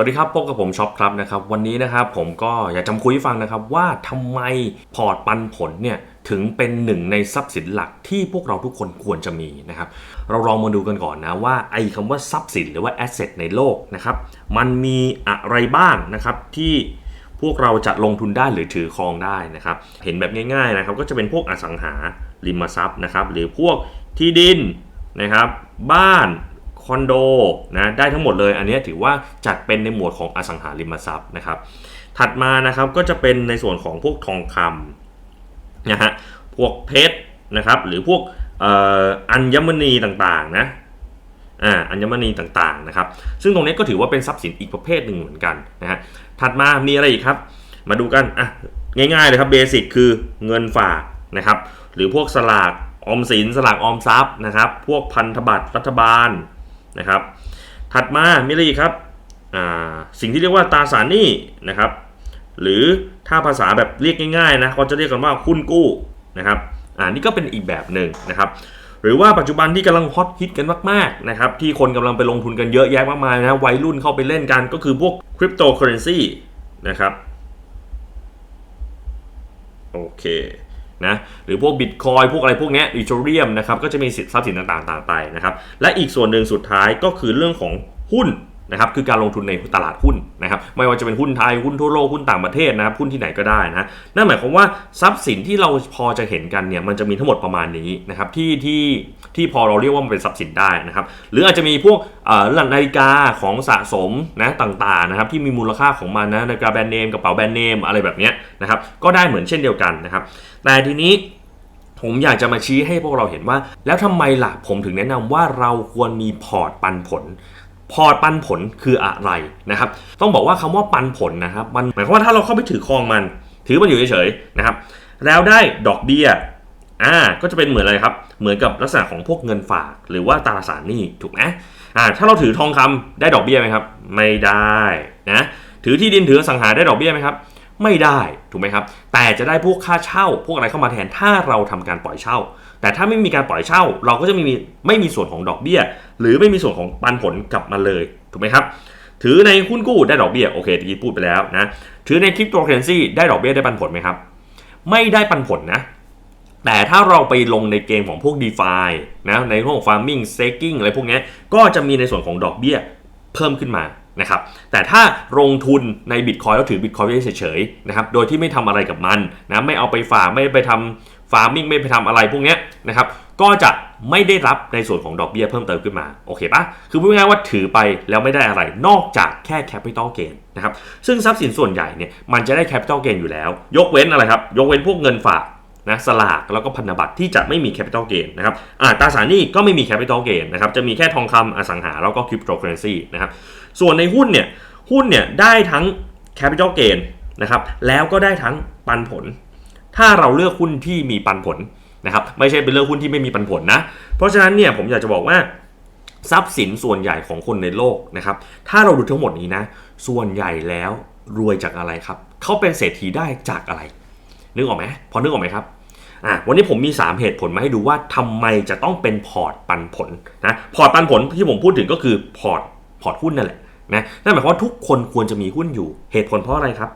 วัสดีครับพบกับผมช็อปครับนะครับวันนี้นะครับผมก็อยากจะคุยให้ฟังนะครับว่าทำไมพอร์ตปันผลเนี่ยถึงเป็นหนึ่งในทรัพย์สินหลักที่พวกเราทุกคนควรจะมีนะครับเราลองมาดูกันก่อนนะว่าไอ้คำว่าทรัพย์สินหรือว่าแอสเซทในโลกนะครับมันมีอะไรบ้างนะครับที่พวกเราจะลงทุนได้หรือถือครองได้นะครับเห็นแบบง่ายๆนะครับก็จะเป็นพวกอสังหาริมทรัพย์นะครับหรือพวกที่ดินนะครับบ้าน คอนโดนะได้ทั้งหมดเลย อันนี้ถือว่าจัดเป็นในหมวดของอสังหาริมทรัพย์นะครับ ถัดมานะครับก็จะเป็นในส่วนของพวกทองคำนะฮะพวกเพชรนะครับหรือพวกอัญมณีต่างๆนะอ่าอัญมณีต่างๆนะครับ ซึ่งตรงนี้ก็ถือว่าเป็นทรัพย์สินอีกประเภทหนึ่งเหมือนกันนะฮะถัดมามีอะไรอีกครับ มาดูกันอะง่ายๆเลยครับเบสิกคือเงินฝากนะครับ หรือพวกสลากออมสินสลากออมทรัพย์นะครับ พวกพันธบัตรรัฐบาล นะครับ ถัดมามีอะไรอีครับสิ่งที่เรียกว่าตราสารหนี้นะครับ หรือถ้าภาษาแบบเรียกง่ายๆนะเขาจะเรียกกันว่าหุ้นกู้นะครับอ่านี่ก็เป็นอีกแบบหนึ่งนะครับหรือว่าปัจจุบันที่กำลังฮอตฮิตกันมากๆนะครับที่คนกำลังไปลงทุนกันเยอะแยะมากมายนะวัยรุ่นเข้าไปเล่นกันก็คือพวกคริปโตเคอเรนซีนะครับโอเค นะหรือพวกบิตคอยพวกอะไรพวกนี้อีเทเรียมนะครับก็จะมีสิทรัพย์สินต่างๆต่างไปนะครับและอีกส่วนหนึ่งสุดท้ายก็คือเรื่องของหุ้น นะครับคือการลงทุนในตลาดหุ้นนะครับไม่ว่าจะเป็นหุ้นไทยหุ้นทั่วโลกหุ้นต่างประเทศนะครับหุ้นที่ไหนก็ได้นะนั่นหมายความว่าทรัพย์สินที่เราพอจะเห็นกันเนี่ยมันจะมีทั้งหมดประมาณนี้นะครับที่ที่ที่พอเราเรียกว่ามันเป็นทรัพย์สินได้นะครับหรืออาจจะมีพวกเอ่อนาฬิกาของสะสมนะต่างๆนะครับที่มีมูลค่าของมันนะนาฬิกาแบรนด์เนมกระเป๋าแบรนด์เนมอะไรแบบนี้นะครับก็ได้เหมือนเช่นเดียวกันนะครับแต่ทีนี้ผมอยากจะมาชี้ให้พวกเราเห็นว่า แล้วทำไมล่ะผมถึงแนะนำว่าเราควรมีพอร์ตปันผล พอร์ตปันผลคืออะไรนะครับ ต้องบอกว่าคำว่าปันผลนะครับ มันหมายความว่าถ้าเราเข้าไปถือครองมัน ถือมันอยู่เฉยๆนะครับ แล้วได้ดอกเบี้ยอ่าก็จะเป็นเหมือนอะไรครับ เหมือนกับลักษณะของพวกเงินฝากหรือว่าตราสารหนี้ถูกไหมอ่าถ้าเราถือทองคำได้ดอกเบี้ยไหมครับ ไม่ได้นะถือที่ดินถือสังหาได้ดอกเบี้ยไหมครับ ไม่ได้ถูกไหมครับ แต่จะได้พวกค่าเช่า พวกอะไรเข้ามาแทนถ้าเราทำการปล่อยเช่า แต่ถ้าไม่มีการปล่อยเช่า เราก็จะไม่มีไม่มีส่วนของดอกเบี้ย หรือไม่มีส่วนของปันผลกลับมาเลยถูกไหมครับถือในหุ้นกู้ได้ดอกเบี้ยโอเคตะกี้พูดไปแล้วนะถือในคริปโตเคอเรนซีได้ดอกเบี้ยได้ปันผลไหมครับ ไม่ได้ปันผลนะ แต่ถ้าเราไปลงในเกมของพวก d e f านะในห้อง farming staking อะไรพวกนี้ก็จะมีในส่วนของดอกเบี้ยเพิ่มขึ้นมา นะครับแต่ถ้าลงทุนในบิตคอยแล้วถือบิตคอยไว้เฉยๆนะครับโดยที่ไม่ทำอะไรกับมันนะไม่เอาไปฝากไม่ไปทำฟาร์มิ่งไม่ไปทำอะไรพวกนี้นะครับก็จะไม่ได้รับในส่วนของดอกเบี้ยเพิ่มเติมขึ้นมา โอเคปะคือพูดง่ายๆว่าถือไปแล้วไม่ได้อะไรนอกจากแค่แคปิตอลเกนนะครับซึ่งทรัพย์สินส่วนใหญ่เนี่ยมันจะได้แคปิตอลเกนอยู่แล้ว ยกเว้นอะไรครับ ยกเว้นพวกเงินฝาก นะสลากแล้วก็พันธบัตรที่จะไม่มีแคปิตอลเกนนะครับอาตราสารหนี้ก็ไม่มีแคปิตอลเกนนะครับจะมีแค่ทองคำอสังหาแล้วก็คริปโตเคอเรนซีนะครับส่วนในหุ้นเนี่ยหุ้นเนี่ยได้ทั้ง Capital Gain นะครับแล้วก็ได้ทั้งปันผล ถ้าเราเลือกหุ้นที่มีปันผลนะครับไม่ใช่เป็นเลือกหุ้นที่ไม่มีปันผลนะเพราะฉะนั้นเนี่ยผมอยากจะบอกว่าทรัพย์สินส่วนใหญ่ของคนในโลกนะครับ ถ้าเราดูทั้งหมดนี้นะ ส่วนใหญ่แล้วรวยจากอะไรครับ เขาเป็นเศรษฐีได้จากอะไร นึกออกไหมพอนึกออกไหมครับ อะวันนี้ผมมี 3 เหตุผลมาให้ดูว่าทำไมจะต้องเป็นพอร์ตปันผลนะพอร์ตปันผลที่ผมพูดถึงก็คือพอร์ตพอร์ตหุ้นนั่นแหละนะนั่นหมายความว่าทุกคนควรจะมีหุ้นอยู่เหตุผลเพราะอะไรครับ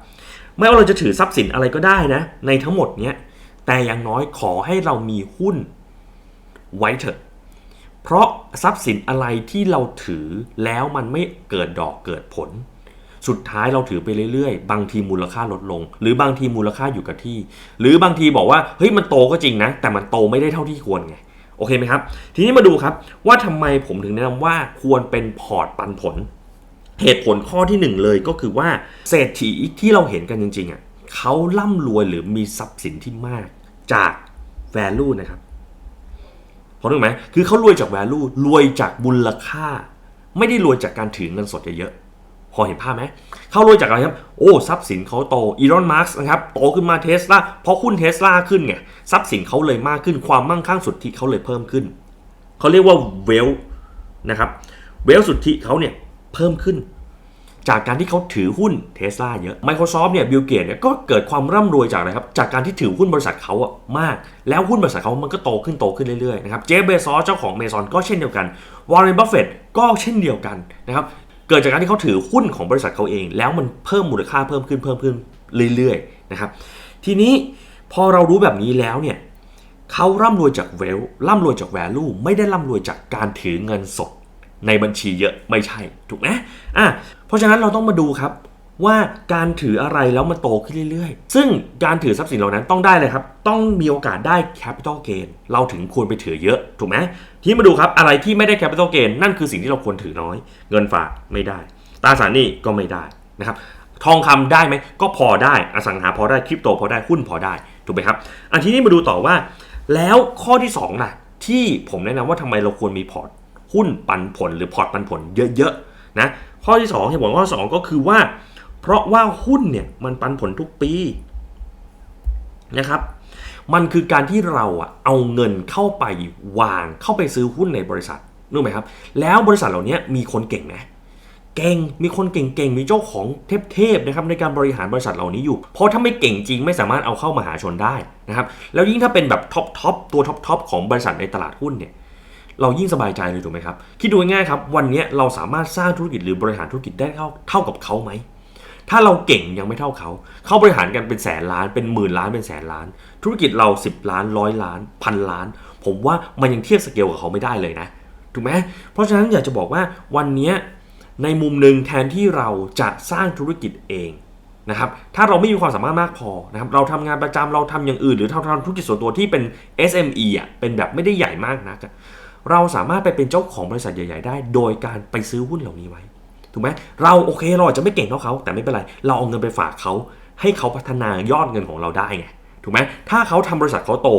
ไม่ว่าเราจะถือทรัพย์สินอะไรก็ได้นะ ในทั้งหมดเนี้ยแต่อย่างน้อยขอให้เรามีหุ้นไว้เถอะ เพราะทรัพย์สินอะไรที่เราถือแล้วมันไม่เกิดดอกเกิดผล สุดท้ายเราถือไปเรื่อยๆ บางทีมูลค่าลดลง หรือบางทีมูลค่าอยู่กับที่ หรือบางทีบอกว่าเฮ้ยมันโตก็จริงนะ แต่มันโตไม่ได้เท่าที่ควรไงโอเคไหมครับ ทีนี้มาดูครับว่าทำไมผมถึงแนะนำว่าควรเป็นพอร์ตปันผล เหตุผลข้อที่หนึ่งเลยก็คือว่าเศรษฐีที่เราเห็นกันจริงๆอะเขาล่ำรวยหรือมีทรัพย์สินที่มากจาก value นะครับพอรู้ไหมคือเขารวยจาก value รวยจากมูลค่า ไม่ได้รวยจากการถือเงินสดเยอะ พอเห็นภาพไหม เขารวยจากอะไรครับ โอ้ทรัพย์สินเขาโตอีรอนมาร์กนะครับโตขึ้นมาเทสลาเพราะหุ้นเทสลาขึ้นไงทรัพย์สินเขาเลยมากขึ้นความมั่งคั่งสุทธิเขาเลยเพิ่มขึ้น เขาเรียกว่าเวลนะครับเวลสุทธิเขาเนี่ยเพิ่มขึ้น จากการที่เขาถือหุ้นเทสลาเยอะ Microsoft เนี่ยบิลเกตเนี่ยก็เกิดความร่ำรวยจากอะไรครับ จากการที่ถือหุ้นบริษัทเขาอะมาก แล้วหุ้นบริษัทเขามันก็โตขึ้นโตขึ้นเรื่อยๆนะครับเจฟเบซอสเจ้าของเมซอนก็เช่นเดียวกันวอร์เรนบัฟเฟตก็เช่นเดียวกันนะครับ เกิดจากการที่เขาถือหุ้นของบริษัทเขาเอง แล้วมันเพิ่มมูลค่าเพิ่มขึ้นเพิ่มขึ้นเรื่อยๆนะครับทีนี้พอเรารู้แบบนี้แล้วเนี่ยเขาร่ำรวยจากเวลร่ำรวยจากแวลูไม่ได้ร่ำรวยจากการถือเงินสดในบัญชีเยอะไม่ใช่ถูกไหมอะเพราะฉะนั้นเราต้องมาดูครับว่าการถืออะไรแล้วมันโตขึ้นเรื่อยๆ ซึ่งการถือทรัพย์สินเหล่านั้นต้องได้เลยครับ ต้องมีโอกาสได้ capital gain เราถึงควรไปถือเยอะ ถูกไหม ทีนี้มาดูครับอะไรที่ไม่ได้ capital gain นั่นคือสิ่งที่เราควรถือน้อย เงินฝากไม่ได้ตราสารหนี้ก็ไม่ได้นะครับทองคำได้ไหมก็พอได้อสังหาพอได้คริปโตพอได้หุ้นพอได้ถูกไหมครับ อันทีนี้มาดูต่อว่า แล้วข้อที่2นะที่ผมแนะนำว่าทำไมเราควรมีพอร์ตหุ้นปันผลหรือพอร์ตปันผลเยอะๆนะข้อที่2เหตุผลข้อสองก็คือว่า เพราะว่าหุ้นเนี่ยมันปันผลทุกปีนะครับ มันคือการที่เราอะเอาเงินเข้าไปวางเข้าไปซื้อหุ้นในบริษัทรู้ไหมครับ แล้วบริษัทเหล่านี้มีคนเก่งไหมเก่งมีคนเก่งๆมีเจ้าของเทพๆนะครับในการบริหารบริษัทเหล่านี้อยู่ เพราะถ้าไม่เก่งจริงไม่สามารถเอาเข้ามหาชนได้นะครับแล้วยิ่งถ้าเป็นแบบท็อปทอปตัวท็อปทอปของบริษัทในตลาดหุ้นเนี่ยเรายิ่งสบายใจเลยถูกไหมครับคิดดูง่ายๆครับวันนี้เราสามารถสร้างธุรกิจหรือบริหารธุรกิจได้เท่าเท่ากับเขาไหม ถ้าเราเก่งยังไม่เท่าเขา เขาบริหารกันเป็นแสนล้านเป็นหมื่นล้านเป็นแสนล้าน ธุรกิจเรา 10 ล้านร้อยล้านพันล้าน ผมว่ามันยังเทียบสเกลกับเขาไม่ได้เลยนะถูกไหมเพราะฉะนั้นอยากจะบอกว่าวันนี้ในมุมหนึ่งแทนที่เราจะสร้างธุรกิจเองนะครับถ้าเราไม่มีความสามารถมากพอนะครับเราทำงานประจำเราทำอย่างอื่น หรือเราทำธุรกิจส่วนตัวที่เป็น SME อะเป็นแบบไม่ได้ใหญ่มากนักอะเราสามารถไปเป็นเจ้าของบริษัทใหญ่ ๆ ได้ โดยการไปซื้อหุ้นเหล่านี้ไว้ ถูกไหมเราโอเคเราอาจจะไม่เก่งเท่าเขา แต่ไม่เป็นไร เราเอาเงินไปฝากเขา ให้เขาพัฒนายอดเงินของเราได้ไงถูกไหมถ้าเขาทำบริษัทเขาโต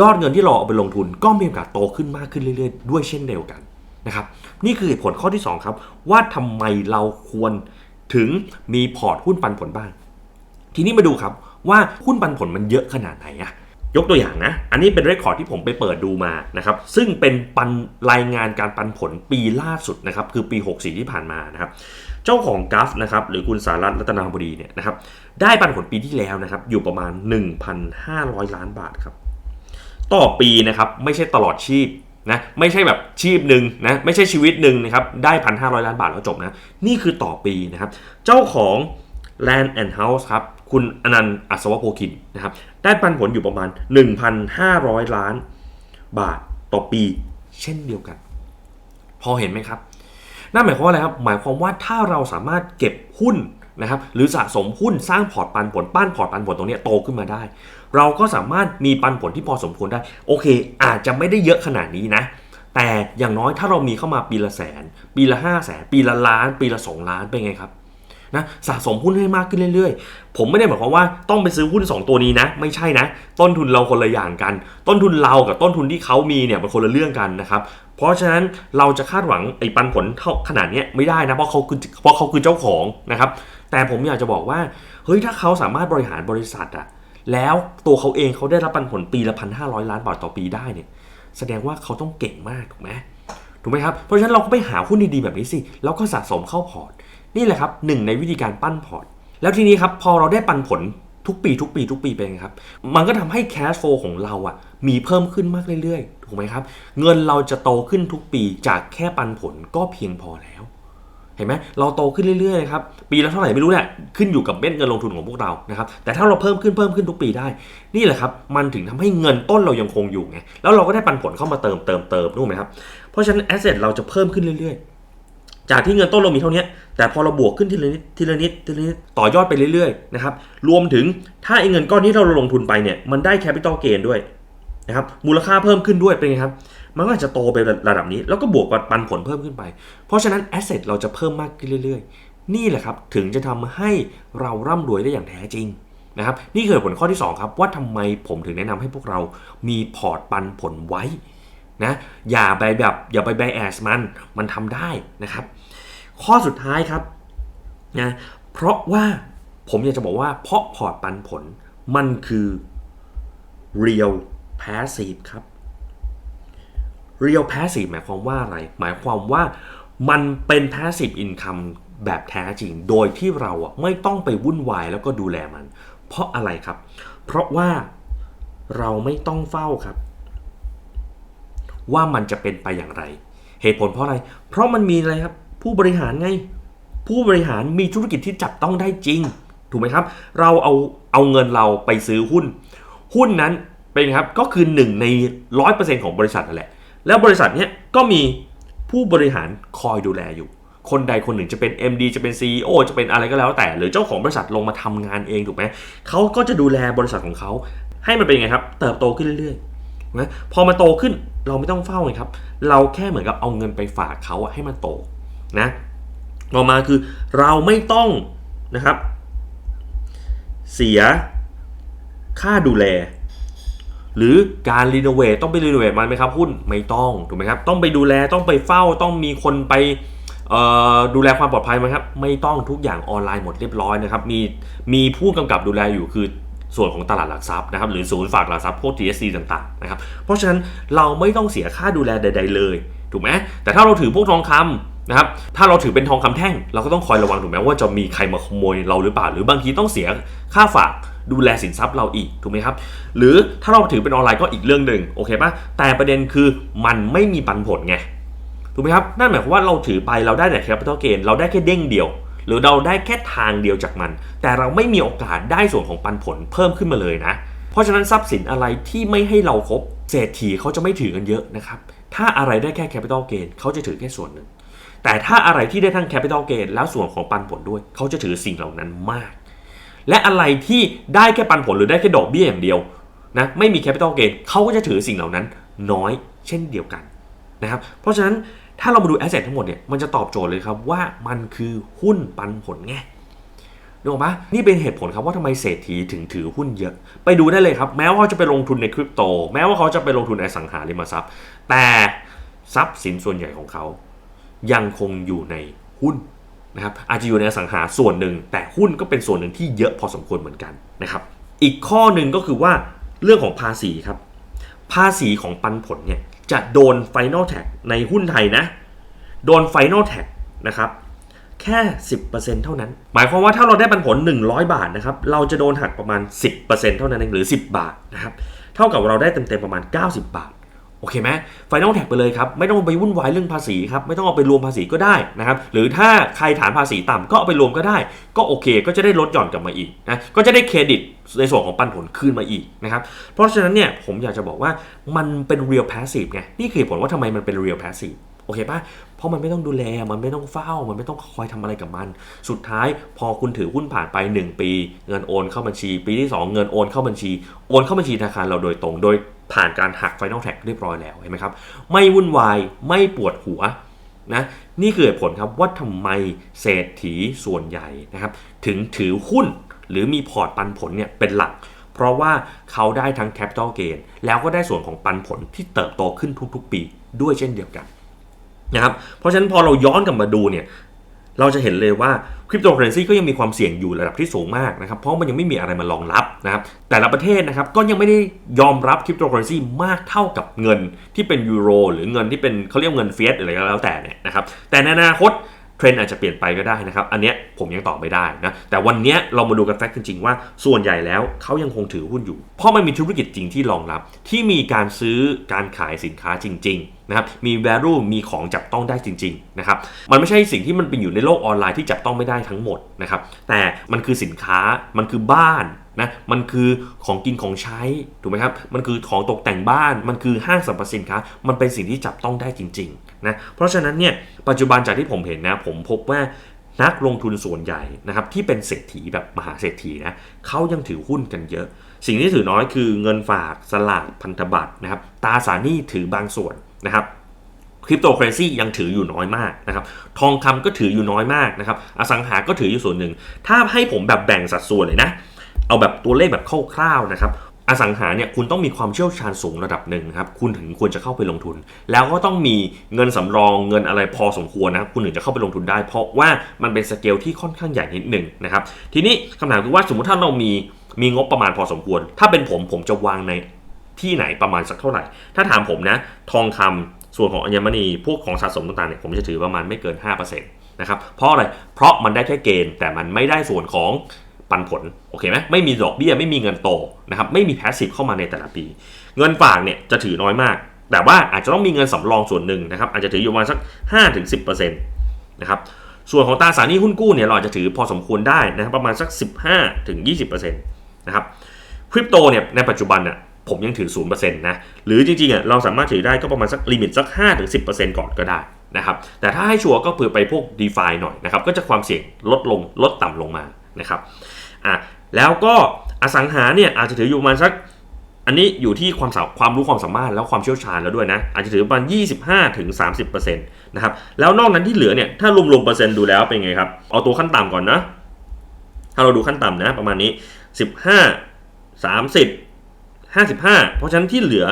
ยอดเงินที่เราเอาไปลงทุน ก็มีโอกาสโตขึ้นมากขึ้นเรื่อยๆ ด้วยเช่นเดียวกันนะครับนี่คือเหตุผลข้อที่ 2 ครับ ว่าทำไมเราควรถึงมีพอร์ตหุ้นปันผลบ้าง ทีนี้มาดูครับว่าหุ้นปันผลมันเยอะขนาดไหนอะ ยกตัวอย่างนะ อันนี้เป็นเรคคอร์ดที่ผมไปเปิดดูมานะครับ ซึ่งเป็นปันรายงานการปันผลปีล่าสุดนะครับ คือปี 64 ที่ผ่านมานะครับ เจ้าของกัฟนะครับ หรือคุณสารัตน์รัตนาบดีเนี่ยนะครับ ได้ปันผลปีที่แล้วนะครับ อยู่ประมาณ 1,500 ล้านบาทครับ ต่อปีนะครับ ไม่ใช่ตลอดชีพนะ ไม่ใช่แบบชีพหนึ่งนะ ไม่ใช่ชีวิตหนึ่งนะครับ ได้พันห้าร้อยล้านบาทแล้วจบนะ นี่คือต่อปีนะครับ เจ้าของ Land and House ครับ คุณอนันต์อัศวโพคินนะครับได้ปันผลอยู่ประมาณ 1,500 ล้านบาทต่อปีเช่นเดียวกัน พอเห็นไหมครับนั่นหมายความว่าอะไรครับ หมายความว่าถ้าเราสามารถเก็บหุ้นนะครับหรือสะสมหุ้นสร้างพอร์ตปันผลปั้นพอร์ตปันผลตรงนี้โตขึ้นมาได้ เราก็สามารถมีปันผลที่พอสมควรได้ โอเค อาจจะไม่ได้เยอะขนาดนี้นะ แต่อย่างน้อยถ้าเรามีเข้ามาปีละแสน ปีละห้าแสนปีละล้าน ปีละสองล้านเป็นไงครับ นะสะสมหุ้นให้มากขึ้นเรื่อยๆ ผมไม่ได้หมายความว่าต้องไปซื้อหุ้น 2 ตัวนี้นะ ไม่ใช่นะ ต้นทุนเราคนละอย่างกัน ต้นทุนเรากับต้นทุนที่เขามีเนี่ยมันคนละเรื่องกันนะครับเพราะฉะนั้นเราจะคาดหวังไอ้ปันผลเท่าขนาดนี้ไม่ได้นะเพราะเขาคือเพราะเขาคือเจ้าของนะครับแต่ผมอยากจะบอกว่าเฮ้ยถ้าเขาสามารถบริหารบริษัทอะแล้วตัวเขาเองเขาได้รับปันผลปีละพันห้าร้อยล้านบาทต่อปีได้เนี่ยแสดงว่าเขาต้องเก่งมากถูกไหมถูกไหมครับ เพราะฉะนั้นเราก็ไปหาหุ้นดีๆแบบนี้สิ แล้วก็สะสมเข้าพอร์ต นี่แหละครับหนึ่งในวิธีการปั้นพอร์ต แล้วทีนี้ครับพอเราได้ปันผลทุกปีทุกปีทุกปีไปไงครับ มันก็ทำให้แคชโฟของเราอะมีเพิ่มขึ้นมากเรื่อยๆ ถูกไหมครับ เงินเราจะโตขึ้นทุกปีจากแค่ปันผลก็เพียงพอแล้ว เห็นไหมเราโตขึ้นเรื่อยๆครับ ปีละเท่าไหร่ไม่รู้แหละขึ้นอยู่กับเม็ดเงินลงทุนของพวกเรานะครับ แต่ถ้าเราเพิ่มขึ้นเพิ่มขึ้นทุกปีได้ นี่แหละครับ มันถึงทำให้เงินต้นเรายังคงอยู่ไง แล้วเราก็ได้ปันผลเข้ามาเติมเติมเติมรู้ไหมครับ เพราะฉะนั้นแอสเซทเราจะเพิ่มขึ้นเรื่อยๆ จากที่เงินต้นเรามีเท่านี้แต่พอเราบวกขึ้นทีละนิดทีละนิดทีละนิดต่อยอดไปเรื่อยๆนะครับรวมถึงถ้าไอ้เงินก้อนที่เราลงทุนไปเนี่ยมันได้แคปิตอลเกนด้วยนะครับมูลค่าเพิ่มขึ้นด้วยเป็นไงครับ มันก็อาจจะโตไประดับนี้ แล้วก็บวกกับปันผลเพิ่มขึ้นไป เพราะฉะนั้นแอสเซทเราจะเพิ่มมากขึ้นเรื่อยๆ นี่แหละครับถึงจะทำให้เราร่ำรวยได้อย่างแท้จริงนะครับนี่คือผลข้อที่ 2 ครับว่าทำไมผมถึงแนะนำให้พวกเรามีพอร์ตปันผลไว้ นะอย่าไปแบบอย่าไปแบแอสมันมันทำได้นะครับ ข้อสุดท้ายครับนะเพราะว่าผมอยากจะบอกว่าเพราะพอร์ตปันผลมันคือ real passive ครับ real passive หมายความว่าอะไร หมายความว่ามันเป็น passive income แบบแท้จริง โดยที่เราอะไม่ต้องไปวุ่นวายแล้วก็ดูแลมัน เพราะอะไรครับ เพราะว่าเราไม่ต้องเฝ้าครับ ว่ามันจะเป็นไปอย่างไร เหตุผลเพราะอะไร เพราะมันมีอะไรครับ ผู้บริหารไง ผู้บริหารมีธุรกิจที่จับต้องได้จริง ถูกไหมครับ เราเอาเอาเงินเราไปซื้อหุ้น หุ้นนั้นเป็นครับก็คือหนึ่งในร้อยเปอร์เซ็นต์ของบริษัทนั่นแหละ แล้วบริษัทเนี้ยก็มีผู้บริหารคอยดูแลอยู่ คนใดคนหนึ่งจะเป็น MD จะเป็น CEO จะเป็นอะไรก็แล้วแต่ หรือเจ้าของบริษัทลงมาทำงานเองถูกไหมเขาก็จะดูแลบริษัทของเขาให้มันเป็นไงครับ เติบโตขึ้นเรื่อยๆนะพอมาโตขึ้น เราไม่ต้องเฝ้าไงครับ เราแค่เหมือนกับเอาเงินไปฝากเขาให้มันโตนะต่อมาคือเราไม่ต้องนะครับ เสียค่าดูแล หรือการรีโนเวทต้องไปรีโนเวทมันไหมครับหุ้นไม่ต้องถูกไหมครับต้องไปดูแลต้องไปเฝ้าต้องมีคนไปดูแลความปลอดภัยไหมครับ ไม่ต้องทุกอย่างออนไลน์หมดเรียบร้อยนะครับ มีมีผู้กำกับดูแลอยู่คือ ส่วนของตลาดหลักทรัพย์นะครับหรือศูนย์ฝากหลักทรัพย์พวก TSC ต่างๆนะครับเพราะฉะนั้นเราไม่ต้องเสียค่าดูแลใด ๆ เลยถูกไหมแต่ถ้าเราถือพวกทองคำนะครับถ้าเราถือเป็นทองคำแท่ง เราก็ต้องคอยระวังถูกไหมว่าจะมีใครมาขโมยเราหรือเปล่า หรือบางทีต้องเสียค่าฝากดูแลสินทรัพย์เราอีกถูกไหมครับ หรือถ้าเราถือเป็นออนไลน์ก็อีกเรื่องหนึ่งโอเคปะแต่ประเด็นคือมันไม่มีปันผลไงถูกไหมครับนั่นหมายความว่าเราถือไปเราได้แต่ capital gain เราได้แค่เด้งเดียว หรือเราได้แค่ทางเดียวจากมัน แต่เราไม่มีโอกาสได้ส่วนของปันผลเพิ่มขึ้นมาเลยนะ เพราะฉะนั้นทรัพย์สินอะไรที่ไม่ให้เราครบเศรษฐีเขาจะไม่ถือกันเยอะนะครับ ถ้าอะไรได้แค่ capital gain เขาจะถือแค่ส่วนหนึ่ง แต่ถ้าอะไรที่ได้ทั้ง capital gain แล้วส่วนของปันผลด้วย เขาจะถือสิ่งเหล่านั้นมาก และอะไรที่ได้แค่ปันผลหรือได้แค่ดอกเบี้ยอย่างเดียวนะไม่มี capital gain เขาก็จะถือสิ่งเหล่านั้นน้อยเช่นเดียวกันนะครับ เพราะฉะนั้น ถ้าเรามาดู asset ทั้งหมดเนี่ยมันจะตอบโจทย์เลยครับว่ามันคือหุ้นปันผลไงนึกออกปะนี่เป็นเหตุผลครับว่าทำไมเศรษฐีถึงถือหุ้นเยอะ ไปดูได้เลยครับ แม้ว่าเขาจะไปลงทุนในคริปโต แม้ว่าเขาจะไปลงทุนในสังหาริมทรัพย์ แต่ทรัพย์สินส่วนใหญ่ของเขา ยังคงอยู่ในหุ้นนะครับอาจจะอยู่ในสังหาส่วนหนึ่ง แต่หุ้นก็เป็นส่วนหนึ่งที่เยอะพอสมควรเหมือนกันนะครับอีกข้อหนึ่งก็คือว่าเรื่องของภาษีครับ ภาษีของปันผลเนี่ย จะโดน Final Tag ในหุ้นไทยนะ โดน Final Tag นะครับ แค่ 10%เท่านั้น หมายความว่าถ้าเราได้ปันผล 100 บาทนะครับ เราจะโดนหักประมาณ 10%เท่านั้นเองหรือ 10 บาทนะครับ เท่ากับเราได้เต็มๆประมาณ 90 บาท โอเคไหมไฟนอลแท็กไปเลยครับ ไม่ต้องไปวุ่นวายเรื่องภาษีครับ ไม่ต้องเอาไปรวมภาษีก็ได้นะครับ หรือถ้าใครฐานภาษีต่ำก็เอาไปรวมก็ได้ ก็โอเค ก็จะได้ลดหย่อนกลับมาอีกนะ ก็จะได้เครดิตในส่วนของปันผลคืนมาอีกนะครับ เพราะฉะนั้นเนี่ยผมอยากจะบอกว่ามันเป็น real passive ไง นี่คือผลว่าทำไมมันเป็น real passive โอเคปะเพราะมันไม่ต้องดูแล มันไม่ต้องเฝ้า มันไม่ต้องคอยทำอะไรกับมัน สุดท้ายพอคุณถือหุ้นผ่านไป 1 ปี เงินโอนเข้าบัญชี ปีที่ 2 เงินโอนเข้าบัญชี โอนเข้าบัญชีธนาคารเราโดยตรง โดย ผ่านการหัก Final Tax เรียบร้อยแล้วเห็นไหมครับ ไม่วุ่นวายไม่ปวดหัวนะนี่คือเหตุผลครับว่าทำไมเศรษฐีส่วนใหญ่นะครับถึงถือหุ้นหรือมีพอร์ตปันผลเนี่ยเป็นหลัก เพราะว่าเขาได้ทั้ง Capital Gain แล้วก็ได้ส่วนของปันผลที่เติบโตขึ้นทุกๆปีด้วยเช่นเดียวกันนะครับเพราะฉะนั้นพอเราย้อนกลับมาดูเนี่ย เราจะเห็นเลยว่าคริปโตเคอเรนซีก็ยังมีความเสี่ยงอยู่ระดับที่สูงมากนะครับ เพราะมันยังไม่มีอะไรมารองรับนะครับ แต่ละประเทศนะครับก็ยังไม่ได้ยอมรับคริปโตเคอเรนซีมากเท่ากับเงินที่เป็นยูโรหรือเงินที่เป็นเขาเรียกเงินเฟียสอะไรก็แล้วแต่เนี่ยนะครับ แต่ในอนาคต รนด์อาจจะเปลี่ยนไปก็ได้นะครับ อันเนี้ยผมยังตอบไม่ได้นะ แต่วันเนี้ยเรามาดูกันแฟกต์จริงๆ ว่าส่วนใหญ่แล้วเขายังคงถือหุ้นอยู่ เพราะมันมีธุรกิจจริงที่รองรับ ที่มีการซื้อการขายสินค้าจริง ๆ นะครับ มี value มีของจับต้องได้จริงๆ นะครับ มันไม่ใช่สิ่งที่มันเป็นอยู่ในโลกออนไลน์ที่จับต้องไม่ได้ทั้งหมดนะครับ แต่มันคือสินค้า มันคือบ้าน นะมันคือของกินของใช้ถูกไหมครับมันคือของตกแต่งบ้านมันคือห้างสรรพสินค้ามันเป็นสิ่งที่จับต้องได้จริงๆนะเพราะฉะนั้นเนี่ยปัจจุบันจากที่ผมเห็นนะผมพบว่านักลงทุนส่วนใหญ่นะครับที่เป็นเศรษฐีแบบมหาเศรษฐีนะเขายังถือหุ้นกันเยอะ สิ่งที่ถือน้อยคือเงินฝากสลากพันธบัตรนะครับตราสารหนี้ถือบางส่วนนะครับคริปโตเคอเรนซียังถืออยู่น้อยมากนะครับทองคำก็ถืออยู่น้อยมากนะครับอสังหาก็ถืออยู่ส่วนหนึ่ง ถ้าให้ผมแบบแบ่งสัดส่วนเลยนะ เอาแบบตัวเลขแบบคร่าวๆนะครับอสังหาเนี่ยคุณต้องมีความเชี่ยวชาญสูงระดับหนึ่งนะครับคุณถึงควรจะเข้าไปลงทุน แล้วก็ต้องมีเงินสำรองเงินอะไรพอสมควรนะคุณถึงจะเข้าไปลงทุนได้ เพราะว่ามันเป็นสเกลที่ค่อนข้างใหญ่นิดหนึ่งนะครับทีนี้คำถามคือว่าสมมติถ้าเรามีมีงบประมาณพอสมควร ถ้าเป็นผมผมจะวางในที่ไหนประมาณสักเท่าไหร่ ถ้าถามผมนะทองคำส่วนของอัญมณีพวกของสะสมต่างๆเนี่ยผมจะถือประมาณไม่เกิน5%นะครับเพราะอะไรเพราะมันได้แค่เกณฑ์แต่มันไม่ได้ส่วนของ ปันผลโอเคไหมไม่มีดอกเบี้ยไม่มีเงินโตนะครับไม่มีแพสซีฟเข้ามาในแต่ละปี เงินฝากเนี่ยจะถือน้อยมาก แต่ว่าอาจจะต้องมีเงินสำรองส่วนหนึ่งนะครับอาจจะถืออยู่ประมาณสัก 5-10%นนะครับส่วนของตราสารหนี้หุ้นกู้เนี่ยเราอาจะถือพอสมควรได้นะครับประมาณสัก 15ถึง20%นะครับคริปโตเนี่ยในปัจจุบันน่ะผมยังถือ 0%นะหรือจริงๆอะเราสามารถถือได้ก็ประมาณสักลิมิตสัก5ถึง10%ก่อนก็ได้นะครับแต่ถ้าให้ชัวร์ก็เผื่อไปพวก d e f าหน่อยนะครับก็จะความเสี่ยงลดลงลดต่ำลงมานะครับ อะแล้วก็อสังหาเนี่ยอาจจะถืออยู่ประมาณสักอันนี้อยู่ที่ความสาความรู้ความสามารถแล้วความเชี่ยวชาญแล้วด้วยนะอาจจะถือประมาณ 25ถึง30%นะครับแล้วนอกนั้นที่เหลือเนี่ยถ้ารวมๆเปอร์เซ็นต์ดูแล้วเป็นไงครับเอาตัวขั้นต่ำก่อนนะถ้าเราดูขั้นต่ำนะประมาณนี้ 15 30 55 เพราะฉะนั้นที่เหลือ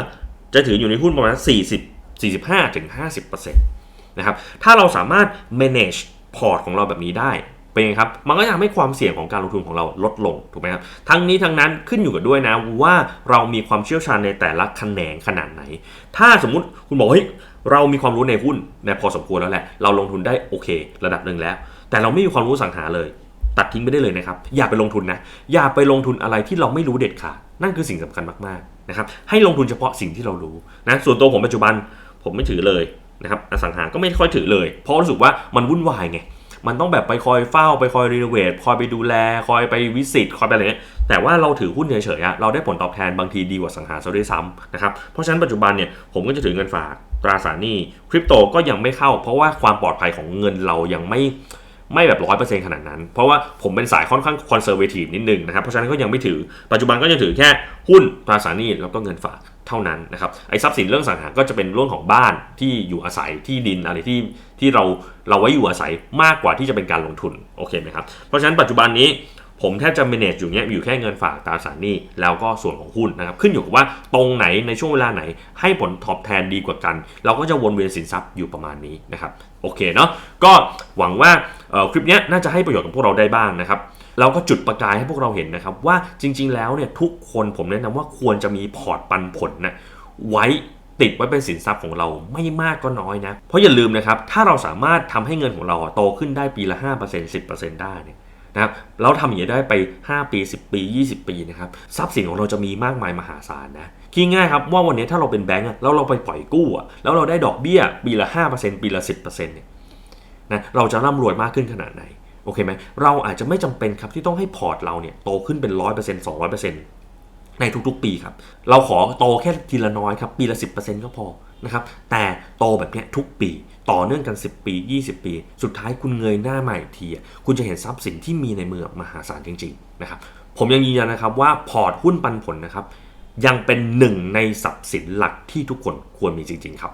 จะถืออยู่ในหุ้นประมาณ 40 45ถึง50%นะครับถ้าเราสามารถ manage พอร์ตของเราแบบนี้ได้ เป็นไงครับ มันก็จะทำให้ความเสี่ยงของการลงทุนของเราลดลงถูกไหมครับ ทั้งนี้ทั้งนั้นขึ้นอยู่กับด้วยนะว่าเรามีความเชี่ยวชาญในแต่ละแขนงขนาดไหน ถ้าสมมุติคุณบอกเฮ้ยเรามีความรู้ในหุ้นในพอสมควรแล้วแหละ เราลงทุนได้โอเค ระดับหนึ่งแล้ว แต่เราไม่มีความรู้สังหาเลย ตัดทิ้งไปได้เลยนะครับ อย่าไปลงทุนนะ อย่าไปลงทุนอะไรที่เราไม่รู้เด็ดขาด นั่นคือสิ่งสำคัญมากๆนะครับ ให้ลงทุนเฉพาะสิ่งที่เรารู้นะ ส่วนตัวผมปัจจุบันผมไม่ถือเลยนะครับ อสังหา ก็ไม่ค่อยถือเลย เพราะรู้สึกว่ามันวุ่นวายไง มันต้องแบบไปคอยเฝ้าไปคอยรีโนเวทคอยไปดูแล คอยไปวิสิตคอยไปอะไรเงี้ยแต่ว่าเราถือหุ้นเฉยๆอะเราได้ผลตอบแทนบางทีดีกว่าสังหาซะด้วยซ้ำนะครับเพราะฉะนั้นปัจจุบันเนี่ยผมก็จะถือเงินฝากตราสารหนี้คริปโตก็ยังไม่เข้า เพราะว่าความปลอดภัยของเงินเรายังไม่ ไม่แบบร้อยเปอร์เซ็นต์ขนาดนั้น เพราะว่าผมเป็นสายค่อนข้างคอนเซอร์เวทีฟนิดนึงนะครับ เพราะฉะนั้นก็ยังไม่ถือ ปัจจุบันก็จะถือแค่หุ้นตราสารหนี้แล้วก็เงินฝากเท่านั้นนะครับ ไอ้ทรัพย์สินเรื่องสังหาก็จะเป็นเรื่องของบ้านที่อยู่อาศัยที่ดินอะไรที่ที่เราเราไว้อยู่อาศัยมากกว่าที่จะเป็นการลงทุนโอเคไหมครับ เพราะฉะนั้นปัจจุบันนี้ผมแทบจะ manage อยู่เนี้ยอยู่แค่เงินฝากตราสารหนี้แล้วก็ส่วนของหุ้นนะครับ ขึ้นอยู่กับว่าตรงไหนในช่วงเวลาไหน ให้ผลตอบแทนดีกว่ากัน เราก็จะวนเวียนสินทรัพย์อยู่ประมาณนี้นะครับโอเคเนาะก็หวังว่า คลิปนี้น่าจะให้ประโยชน์กับพวกเราได้บ้างนะครับเราก็จุดประกายให้พวกเราเห็นนะครับ ว่าจริง ๆ แล้วเนี่ยทุกคนผมแนะนำว่าควรจะมีพอร์ตปันผลนะไว้ติดไว้เป็นสินทรัพย์ของเราไม่มากก็น้อยนะ เพราะอย่าลืมนะครับ ถ้าเราสามารถทำให้เงินของเราโตขึ้นได้ปีละ 5% 10%ได้เนี่ยนะครับแล้วทำอย่างนี้ได้ไป 5 ปี 10 ปี 20 ปีนะครับทรัพย์สินของเราจะมีมากมายมหาศาลนะคิดง่ายครับว่าวันนี้ถ้าเราเป็นแบงก์แล้วเราไปปล่อยกู้แล้วเราได้ดอกเบี้ยปีละ 5%ปีละ 10%เนี่ย นะเราจะร่ำรวยมากขึ้นขนาดไหนโอเคไหมเราอาจจะไม่จำเป็นครับที่ต้องให้พอร์ตเราเนี่ยโตขึ้นเป็น 100% 200%ในทุกๆปีครับ เราขอโตแค่ทีละน้อยครับปีละ 10%ก็พอนะครับแต่โตแบบนี้ทุกปีต่อเนื่องกัน 10 ปี 20 ปี สุดท้ายคุณเงยหน้ามาอีกทีอะคุณจะเห็นทรัพย์สินที่มีในมือมหาศาลจริงๆนะครับผมยังยืนยันนะครับว่าพอร์ตหุ้นปันผลนะครับยังเป็นหนึ่งในทรัพย์สินหลักที่ทุกคนควรมีจริงๆครับ